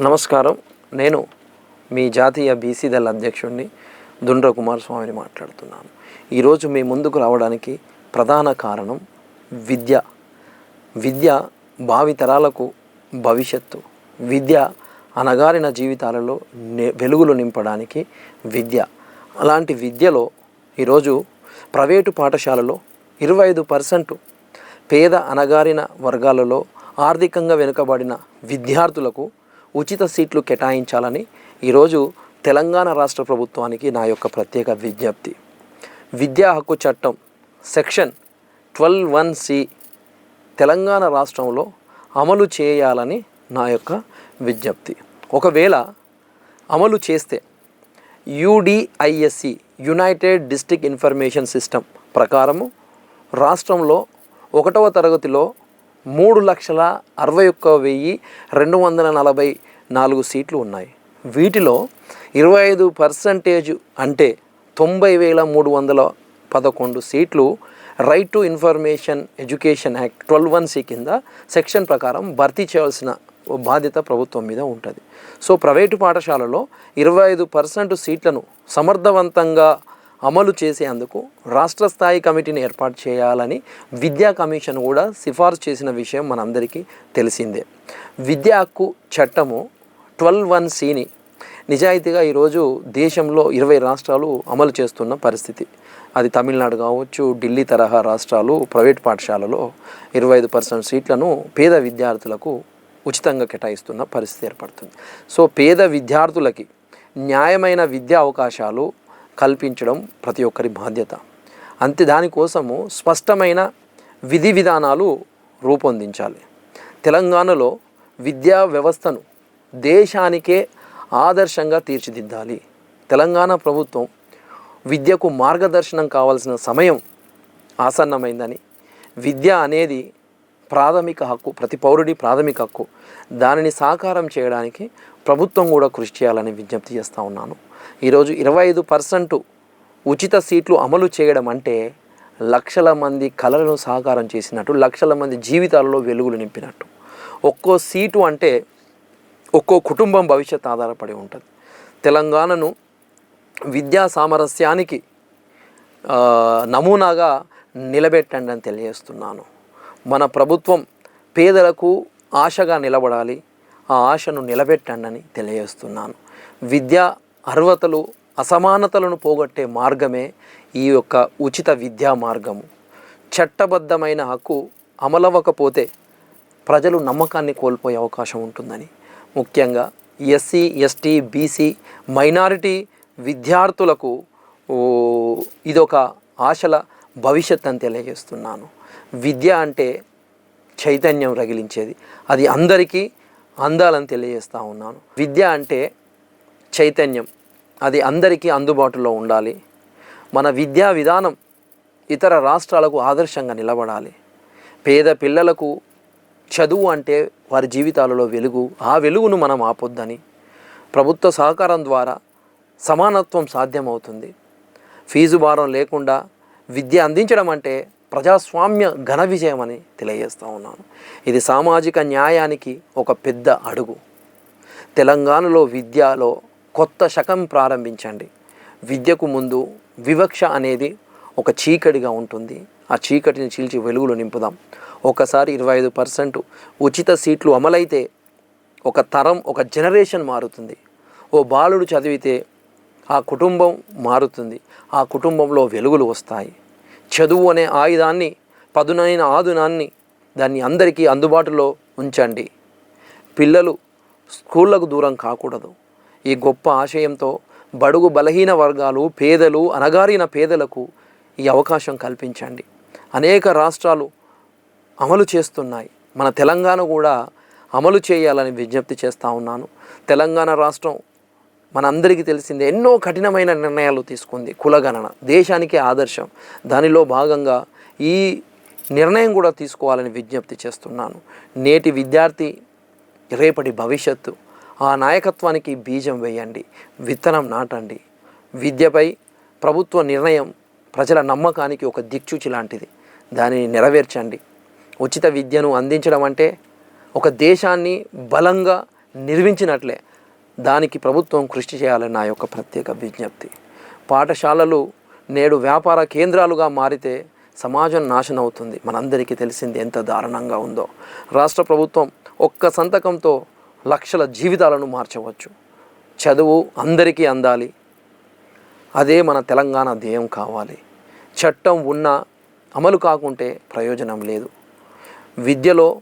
నమస్కారం. నేను మీ జాతీయ బీసీ దళ అధ్యక్షుడిని దుండ్ర కుమారస్వామిని మాట్లాడుతున్నాను. ఈరోజు మీ ముందుకు రావడానికి ప్రధాన కారణం విద్య. విద్య భావితరాలకు భవిష్యత్తు. విద్య అనగారిన జీవితాలలో వెలుగులు నింపడానికి విద్య. అలాంటి విద్యలో ఈరోజు ప్రైవేటు పాఠశాలలో ఇరవై ఐదు పర్సెంట్ పేద అనగారిన వర్గాలలో ఆర్థికంగా వెనుకబడిన విద్యార్థులకు ఉచిత సీట్లు కేటాయించాలని ఈరోజు తెలంగాణ రాష్ట్ర ప్రభుత్వానికి నా యొక్క ప్రత్యేక విజ్ఞప్తి. విద్యా హక్కు చట్టం section twelve one C Telangana రాష్ట్రంలో అమలు చేయాలని నా యొక్క విజ్ఞప్తి. ఒకవేళ అమలు చేస్తే UDISC united district information system ప్రకారము రాష్ట్రంలో ఒకటవ తరగతిలో మూడు లక్షల అరవై ఒక్క వెయ్యి రెండు వందల నలభై నాలుగు సీట్లు ఉన్నాయి. వీటిలో ఇరవై ఐదు పర్సంటేజ్ అంటే తొంభై వేల మూడు వందల పదకొండు సీట్లు right to information education act twelve one C కింద సెక్షన్ ప్రకారం భర్తీ చేయాల్సిన బాధ్యత ప్రభుత్వం మీద ఉంటుంది. సో ప్రైవేటు పాఠశాలలో ఇరవై ఐదు పర్సెంట్ సీట్లను సమర్థవంతంగా అమలు చేసేందుకు రాష్ట్ర స్థాయి కమిటీని ఏర్పాటు చేయాలని విద్యా కమిషన్ కూడా సిఫార్సు చేసిన విషయం మనందరికీ తెలిసిందే. విద్యా హక్కు చట్టము ట్వెల్వ్ వన్ సిని నిజాయితీగా ఈరోజు దేశంలో ఇరవై రాష్ట్రాలు అమలు చేస్తున్న పరిస్థితి. అది తమిళనాడు కావచ్చు ఢిల్లీ తరహా రాష్ట్రాలు ప్రైవేట్ పాఠశాలలో ఇరవై ఐదు పర్సెంట్ సీట్లను పేద విద్యార్థులకు ఉచితంగా కేటాయిస్తున్న పరిస్థితి ఏర్పడుతుంది. సో పేద విద్యార్థులకి న్యాయమైన విద్యా అవకాశాలు కల్పించడం ప్రతి ఒక్కరి బాధ్యత. అంతే దానికోసము స్పష్టమైన విధి విధానాలు రూపొందించాలి. తెలంగాణలో విద్యా వ్యవస్థను దేశానికే ఆదర్శంగా తీర్చిదిద్దాలి. తెలంగాణ ప్రభుత్వం విద్యకు మార్గదర్శనం కావాల్సిన సమయం ఆసన్నమైందని విద్య అనేది ప్రాథమిక హక్కు ప్రతి పౌరుడి ప్రాథమిక హక్కు. దానిని సాకారం చేయడానికి ప్రభుత్వం కూడా కృషి చేయాలని విజ్ఞప్తి చేస్తూ ఉన్నాను. ఈరోజు ఇరవై ఐదు పర్సెంట్ ఉచిత సీట్లు అమలు చేయడం అంటే లక్షల మంది కళలను సాకారం చేసినట్టు లక్షల మంది జీవితాలలో వెలుగులు నింపినట్టు. ఒక్కో సీటు అంటే ఒక్కో కుటుంబం భవిష్యత్ ఆధారపడి ఉంటుంది. తెలంగాణను విద్యా సామరస్యానికి నమూనాగా నిలబెట్టండి అని తెలియజేస్తున్నాను. మన ప్రభుత్వం పేదలకు ఆశగా నిలబడాలి ఆ ఆశను నిలబెట్టండి అని తెలియజేస్తున్నాను. విద్యా అర్హతలు అసమానతలను పోగొట్టే మార్గమే ఈ యొక్క ఉచిత విద్యా మార్గము. చట్టబద్ధమైన హక్కు అమలవ్వకపోతే ప్రజలు నమ్మకాన్ని కోల్పోయే అవకాశం ఉంటుందని ముఖ్యంగా ఎస్సీ ఎస్టీ బీసీ మైనారిటీ విద్యార్థులకు ఇదొక ఆశల భవిష్యత్ అని తెలియజేస్తున్నాను. విద్య అంటే చైతన్యం రగిలించేది. అది అందరికీ అందాలని తెలియజేస్తూ ఉన్నాను. విద్య అంటే చైతన్యం. అది అందరికీ అందుబాటులో ఉండాలి. మన విద్యా విధానం ఇతర రాష్ట్రాలకు ఆదర్శంగా నిలబడాలి. పేద పిల్లలకు చదువు అంటే వారి జీవితాలలో వెలుగు. ఆ వెలుగును మనం ఆపొద్దని ప్రభుత్వ సహకారం ద్వారా సమానత్వం సాధ్యమవుతుంది. ఫీజు భారం లేకుండా విద్య అందించడం అంటే ప్రజాస్వామ్య ఘన విజయం అని తెలియజేస్తూ ఉన్నాను. ఇది సామాజిక న్యాయానికి ఒక పెద్ద అడుగు. తెలంగాణలో విద్యలో కొత్త శకం ప్రారంభించండి. విద్యకు ముందు వివక్ష అనేది ఒక చీకటిగా ఉంటుంది. ఆ చీకటిని చీల్చి వెలుగులు నింపుదాం. ఒకసారి ఇరవై ఐదు పర్సెంట్ ఉచిత సీట్లు అమలైతే ఒక తరం ఒక జనరేషన్ మారుతుంది. ఓ బాలుడు చదివితే ఆ కుటుంబం మారుతుంది. ఆ కుటుంబంలో వెలుగులు వస్తాయి. చదువు అనే ఆయుధాన్ని పదునైన ఆదునాన్ని దాన్ని అందరికీ అందుబాటులో ఉంచండి. పిల్లలు స్కూళ్ళకు దూరం కాకూడదు. ఈ గొప్ప ఆశయంతో బడుగు బలహీన వర్గాలు పేదలు అనగారిన పేదలకు ఈ అవకాశం కల్పించండి. అనేక రాష్ట్రాలు అమలు చేస్తున్నాయి. మన తెలంగాణ కూడా అమలు చేయాలని విజ్ఞప్తి చేస్తూ ఉన్నాను. తెలంగాణ రాష్ట్రం మనందరికీ తెలిసిందే ఎన్నో కఠినమైన నిర్ణయాలు తీసుకుంది కులగణన దేశానికి ఆదర్శం. దానిలో భాగంగా ఈ నిర్ణయం కూడా తీసుకోవాలని విజ్ఞప్తి చేస్తున్నాను. నేటి విద్యార్థి రేపటి భవిష్యత్తు ఆ నాయకత్వానికి బీజం వేయండి విత్తనం నాటండి. విద్యపై ప్రభుత్వ నిర్ణయం ప్రజల నమ్మకానికి ఒక దిక్చూచి లాంటిది. దానిని నెరవేర్చండి. ఉచిత విద్యను అందించడం అంటే ఒక దేశాన్ని బలంగా నిర్మించినట్లే దానికి ప్రభుత్వం కృషి చేయాలని నా యొక్క ప్రత్యేక విజ్ఞప్తి. పాఠశాలలు నేడు వ్యాపార కేంద్రాలుగా మారితే సమాజం నాశనం అవుతుంది. మనందరికీ తెలిసింది ఎంత దారుణంగా ఉందో. రాష్ట్ర ప్రభుత్వం ఒక్క సంతకంతో లక్షల జీవితాలను మార్చవచ్చు. చదువు అందరికీ అందాలి. అదే మన తెలంగాణ ధ్యేయం కావాలి. చట్టం ఉన్నా అమలు కాకుంటే ప్రయోజనం లేదు. విద్యలో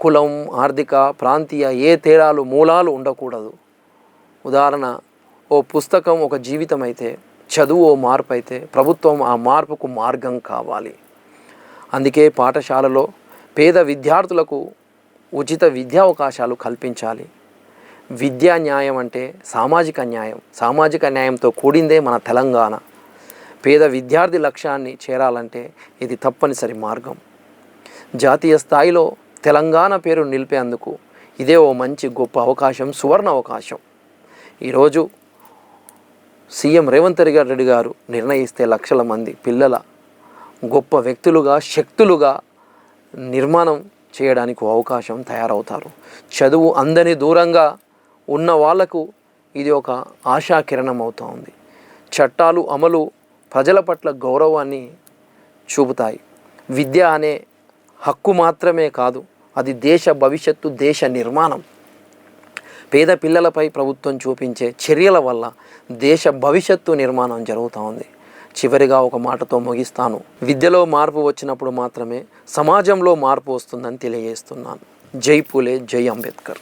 కులం ఆర్థిక ప్రాంతీయ ఏ తేడాలు మూలాలు ఉండకూడదు. ఉదాహరణ ఓ పుస్తకం ఒక జీవితం అయితే చదువు ఓ మార్పు అయితే ప్రభుత్వం ఆ మార్పుకు మార్గం కావాలి. అందుకే పాఠశాలలో పేద విద్యార్థులకు ఉచిత విద్యా అవకాశాలు కల్పించాలి. విద్యా న్యాయం అంటే సామాజిక న్యాయం. సామాజిక న్యాయంతో కూడిందే మన తెలంగాణ. పేద విద్యార్థి లక్ష్యాన్ని చేరాలంటే ఇది తప్పనిసరి మార్గం. జాతీయ స్థాయిలో తెలంగాణ పేరు నిలిపేందుకు ఇదే ఓ మంచి గొప్ప అవకాశం సువర్ణ అవకాశం. ఈరోజు సీఎం రేవంత్ రెడ్డి గారు నిర్ణయిస్తే లక్షల మంది పిల్లల గొప్ప వ్యక్తులుగా శక్తులుగా నిర్మాణం చేయడానికి అవకాశం తయారవుతారు. చదువు అందని దూరంగా ఉన్న వాళ్ళకు ఇది ఒక ఆశాకిరణం అవుతూ ఉంది చట్టాలు అమలు ప్రజల పట్ల గౌరవాన్ని చూపుతాయి. విద్య అనే హక్కు మాత్రమే కాదు అది దేశ భవిష్యత్తు దేశ నిర్మాణం. పేద పిల్లలపై ప్రభుత్వం చూపించే చర్యల వల్ల దేశ భవిష్యత్తు నిర్మాణం జరుగుతూ ఉంది. చివరిగా ఒక మాటతో ముగిస్తాను. విద్యలో మార్పు వచ్చినప్పుడు మాత్రమే సమాజంలో మార్పు వస్తుందని తెలియజేస్తున్నాను. జై పూలే జై అంబేద్కర్.